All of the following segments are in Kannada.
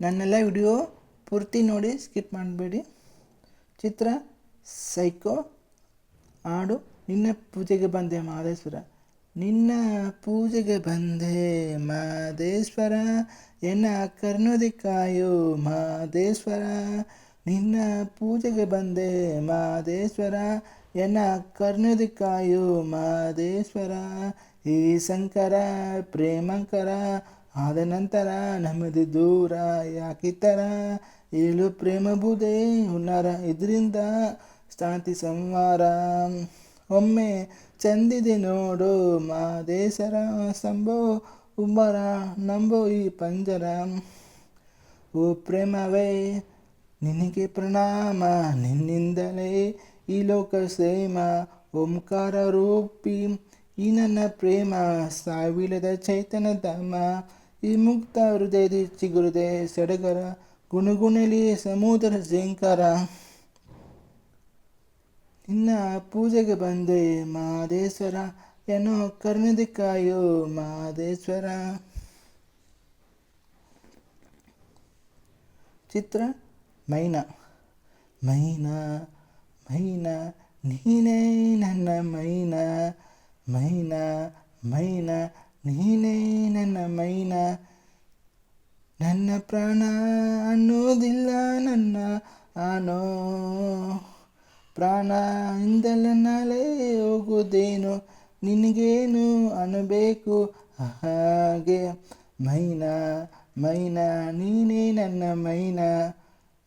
ನನ್ನೆಲ್ಲ ವಿಡಿಯೋ ಪೂರ್ತಿ ನೋಡಿ ಸ್ಕಿಪ್ ಮಾಡಬೇಡಿ. ಚಿತ್ರ, ಸೈಕೋ, ಹಾಡು, ನಿನ್ನ ಪೂಜೆಗೆ ಬಂದೆ ಮಹದೇಶ್ವರ ನಿನ್ನ ಪೂಜೆಗೆ ಬಂದೆ ಮಹದೇಶ್ವರ ಎನ್ನ ಕರ್ಣದಿ ಕಾಯೋ ಮಹದೇಶ್ವರ ನಿನ್ನ ಪೂಜೆಗೆ ಬಂದೆ ಮಹದೇಶ್ವರ ಎನ್ನ ಕರ್ಣದಿ ಕಾಯೋ ಮಹದೇಶ್ವರ ಈ ಶಂಕರ, ಪ್ರೇಮಂಕರ ಆದ ನಂತರ ನಮ್ಮದು ದೂರ ಯಾಕಿತರ ಏಳು ಪ್ರೇಮ ಬುದೆ ಹುನ್ನಾರ, ಇದರಿಂದ ಶಾಂತಿ ಸಂವಾರ ಒಮ್ಮೆ ಚಂದಿದೆ ನೋಡು ಮಾದೇಶರ ಸಂಭೋ, ಉಬ್ಬರ ನಂಬೋ ಈ ಪಂಜರ. ಓ ಪ್ರೇಮವೇ, ನಿನಗೆ ಪ್ರಣಾಮ, ನಿನ್ನಿಂದಲೇ ಈ ಲೋಕ ಸೇಮ ಓಂಕಾರ ರೂಪಿ, ಈ ನನ್ನ ಪ್ರೇಮ, ಸಾವಿಲದ ಚೈತನ್ಯ ಧಾಮ ಈ ಮುಕ್ತ ಹೃದಯದ ಚಿಗುರುದೆ ಸಡಗರ ಗುಣಗುಣಲಿ ಸಮುದ್ರ ಜಿಂಕಾರ ಇನ್ನ ಪೂಜೆಗೆ ಬಂದೆ ಮಾದೇಶ್ವರ ಏನೋ ಕರ್ಣದಿ ಕಾಯೋ ಮಾದೇಶ್ವರ ಚಿತ್ರ ಮೈನ. ಮೈನ ಮೈನ, ನೀನೇ ನನ್ನ ಮೈನ ಮೈನ ಮೈನ ನೀನೇ ನನ್ನ ಮೈನ. ನನ್ನ ಪ್ರಾಣ ಅನ್ನೋದಿಲ್ಲ ನನ್ನ ಆನೋ. ಪ್ರಾಣ ಇಂದಲ ನಾಳೆ ಹೋಗುವುದೇನು ನಿನಗೇನು ಅನ್ನಬೇಕು ಹಾಗೆ. ಮೈನ ಮೈನ, ನೀನೇ ನನ್ನ ಮೈನ.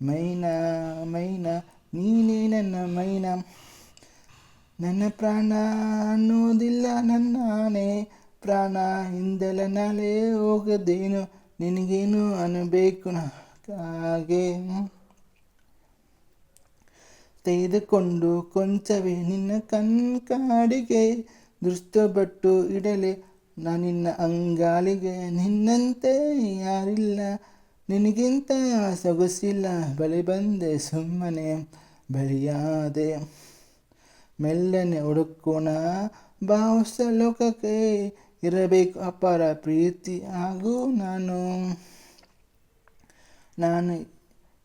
ಮೈನ ಮೈನ, ನೀನೇ ನನ್ನ ಮೈನ. ನನ್ನ ಪ್ರಾಣ ಅನ್ನೋದಿಲ್ಲ ನನ್ನ ಆನೆ. ಪ್ರಾಣ ಹಿಂದೆಲೆ ನಾಳೆ ಹೋಗದೇನು? ನಿನಗೇನು ಅನ್ನಬೇಕು ಹಾಗೆ. ತೆಗೆದುಕೊಂಡು ಕೊಂಚವೇ ನಿನ್ನ ಕಣ್ಕಾಡಿಗೆ ದೃಷ್ಟಪಟ್ಟು ಇಡಲೆ. ನಿನ್ನ ಅಂಗಾಲಿಗೆ ನಿನ್ನಂತೆ ಯಾರಿಲ್ಲ? ನಿನಗಿಂತ ಸೊಗಸಿಲ್ಲ? ಬಳಿ ಬಂದೆ ಸುಮ್ಮನೆ, ಬಳಿಯಾದೆ. ಮೆಲ್ಲನೆ ಹುಡುಕೋಣ ಬಾವುಸ ಲೋಕಕ್ಕೆ. ಇರಬೇಕು. ಅಪಾರ ಪ್ರೀತಿ ಹಾಗೂ ನಾನು ನಾನು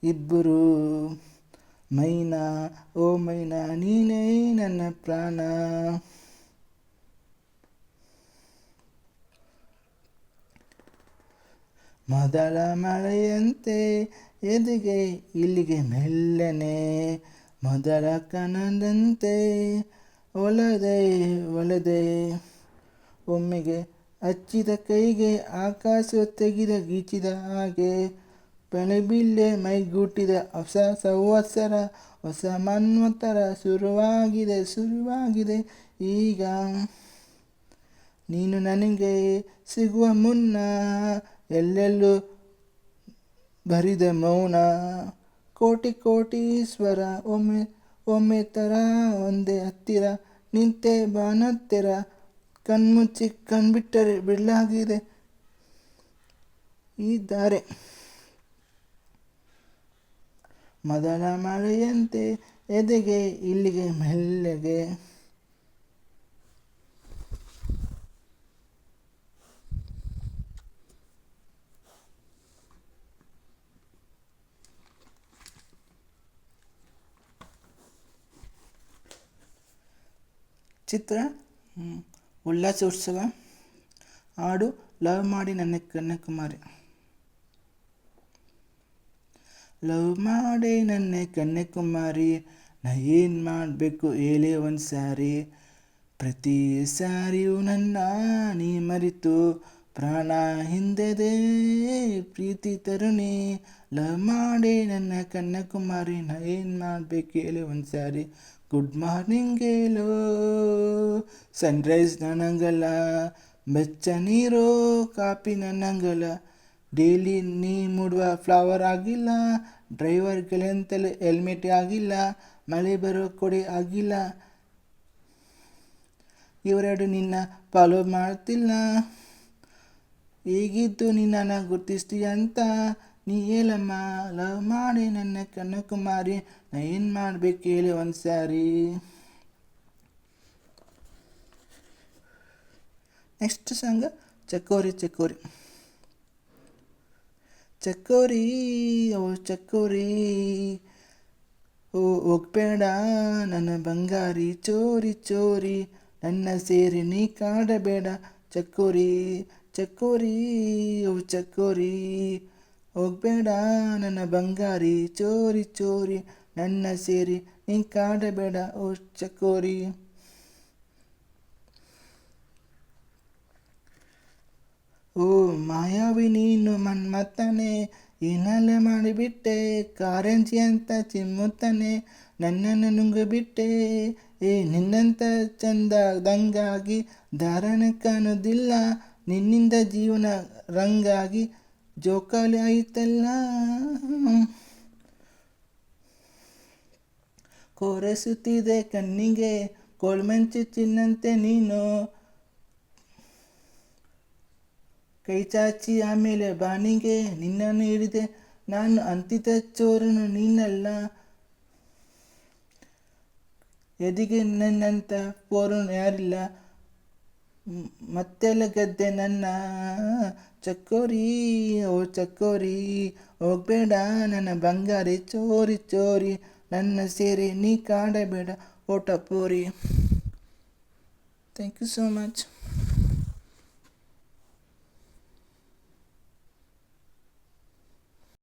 ಇಬ್ಬರು ಮೈನಾ, ಓ ಮೈನಾ, ನೀನೇ ನನ್ನ ಪ್ರಾಣ. ಮೊದಲ ಮಳೆಯಂತೆ ಎದೆಗೆ, ಇಲ್ಲಿಗೆ ಮೆಲ್ಲನೆ. ಮೊದಲ ಕನದಂತೆ, ಒಲದೆ ಒಲದೆ. ಒಮ್ಮೆಗೆ ಹಚ್ಚಿದ ಕೈಗೆ ಆಕಾಶ ತೆಗೆದ ಗೀಚಿದ ಹಾಗೆ ಬೆಳೆಬಿಲ್ಲೆ ಮೈಗೂಟಿದ ಹೊಸ ಸಂವತ್ಸರ, ಹೊಸ ಮನ್ವತ್ತರ ಶುರುವಾಗಿದೆ ಶುರುವಾಗಿದೆ. ಈಗ ನೀನು ನನಗೆ ಸಿಗುವ ಮುನ್ನ ಎಲ್ಲೆಲ್ಲೂ ಬರಿದ ಮೌನ, ಕೋಟಿ ಕೋಟಿ ಸ್ವರ, ಒಮ್ಮೆ ಒಮ್ಮೆ ಥರ ಒಂದೇ ಹತ್ತಿರ, ನಿಂತೆ ಬಾನತ್ತಿರ ಕಣ್ಮುಚ್ಚಿ ಕಣ್ಬಿಟ್ಟರೆ ಬಿಡಲಾಗಿದೆ ಈ ಮೊದಲ ಮಳೆಯಂತೆ ಎದೆಗೆ ಇಲ್ಲಿಗೆ ಮೆಲ್ಲಗೆ? ಚಿತ್ರ ಹ್ಮ್, ಉಲ್ಲಾಸ ಉತ್ಸವ. ಹಾಡು ಲವ್ ಮಾಡಿ ನನ್ನ ಕನ್ಯಾಕುಮಾರಿ ಲವ್ ಮಾಡಿ ನನ್ನ ಕನ್ಯಾಕುಮಾರಿ ನಾ ಏನು ಮಾಡಬೇಕು ಹೇಳಿ ಒಂದು ಸಾರಿ ಪ್ರತಿ ಸಾರಿಯೂ ನನ್ನ ನೀ ಮರಿತು ಪ್ರಾಣ ಹಿಂದೆದೆ ಪ್ರೀತಿ ತರುಣಿ. ಲವ್ ಮಾಡಿ ನನ್ನ ಕನ್ಯಾಕುಮಾರಿ ನಾ ಏನು ಮಾಡಬೇಕು ಹೇಳಿ ಒಂದು ಸಾರಿ ಗುಡ್ ಮಾರ್ನಿಂಗ್ ಹೇಳೋ ಸನ್ರೈಸ್ ನನಗಲ್ಲ ಬೆಚ್ಚ ನೀರೋ ಕಾಪಿ ನನ್ನಂಗಲ್ಲ ಡೈಲಿ ನೀ ಮೂಡುವ ಫ್ಲವರ್ ಆಗಿಲ್ಲ ಡ್ರೈವರ್ಗಳಂತಲೂ ಹೆಲ್ಮೆಟ್ ಆಗಿಲ್ಲ ಮಳೆ ಬರೋ ಕೊಡೆ ಆಗಿಲ್ಲ ಇವರೆಡು ನಿನ್ನ ಫಾಲೋ ಮಾಡ್ತಿಲ್ಲ ಹೇಗಿದ್ದು ನಿನ್ನನ್ನು ಗುರ್ತಿಸ್ತೀಯ ಅಂತ ನೀ ಏಲಮ್ಮ ಲವ್ ಮಾಡಿ ನನ್ನ ಕನ್ಯಾಕುಮಾರಿ ನಾ ಏನು ಮಾಡ್ಬೇಕು ಹೇಳಿ ಒಂದು ಸಾರಿ ನೆಕ್ಸ್ಟ್ ಸಾಂಗ್ ಚಕೋರಿ ಚಕೋರಿ ಚಕೋರಿ ಓ ಚಕೋರಿ ಓ ಹೋಗ್ಬೇಡ ನನ್ನ ಬಂಗಾರಿ, ಚೋರಿ ಚೋರಿ, ನನ್ನ ಸೇರಿ ನೀ ಕಾಡಬೇಡ. ಚಕೋರಿ ಚಕೋರಿ ಓ ಚಕೋರಿ ಹೋಗ್ಬೇಡ, ನನ್ನ ಬಂಗಾರಿ, ಚೋರಿ ಚೋರಿ, ನನ್ನ ಸೇರಿ, ನೀ ಕಾಡಬೇಡ ಓ ಚಕೋರಿ ಓ ಮಾಯಾವಿ, ನೀನು ಮನ್ಮತ್ತನೆ ಏನಲ್ಲೇ ಮಾಡಿಬಿಟ್ಟೆ, ಕಾರಂಜಿ ಅಂತ ಚಿಮ್ಮುತ್ತಾನೆ, ನನ್ನನ್ನು ನುಂಗಿಬಿಟ್ಟೆ, ಏ ನಿನ್ನಂತ ಚಂದದಂಗಾಗಿ ಧಾರಣೆ ಕಾಣೋದಿಲ್ಲ, ನಿನ್ನಿಂದ ಜೀವನ ರಂಗಾಗಿ ಜೋಕಾಲಿ ಆಯಿತಲ್ಲ ಕೋರಸುತ್ತಿದೆ ಕಣ್ಣಿಗೆ, ಕೋಳ್ಮೆಂಚು ಚಿನ್ನಂತೆ ನೀನು. ಕೈ ಚಾಚಿ ಆಮೇಲೆ ಬಾನಿಗೆ, ನಿನ್ನನ್ನು ಹಿಡಿದೆ ನಾನು ಅಂತಿತ ಚೋರನು ನೀನಲ್ಲ. ಎದಿಗೆ ನನ್ನಂತ ಪೋರನು ಯಾರಿಲ್ಲ. ಮತ್ತೆಲ್ಲ ಗದ್ದೆ ನನ್ನ ಚಕ್ಕೋರಿ, ಓ ಚಕ್ಕೋರಿ, ಹೋಗ್ಬೇಡ ನನ್ನ ಬಂಗಾರಿ ಚೋರಿ ಚೋರಿ, ನನ್ನ ಸೇರಿ ನೀ ಕಾಡಬೇಡ ಓಟ ಪೋರಿ. Thank you so much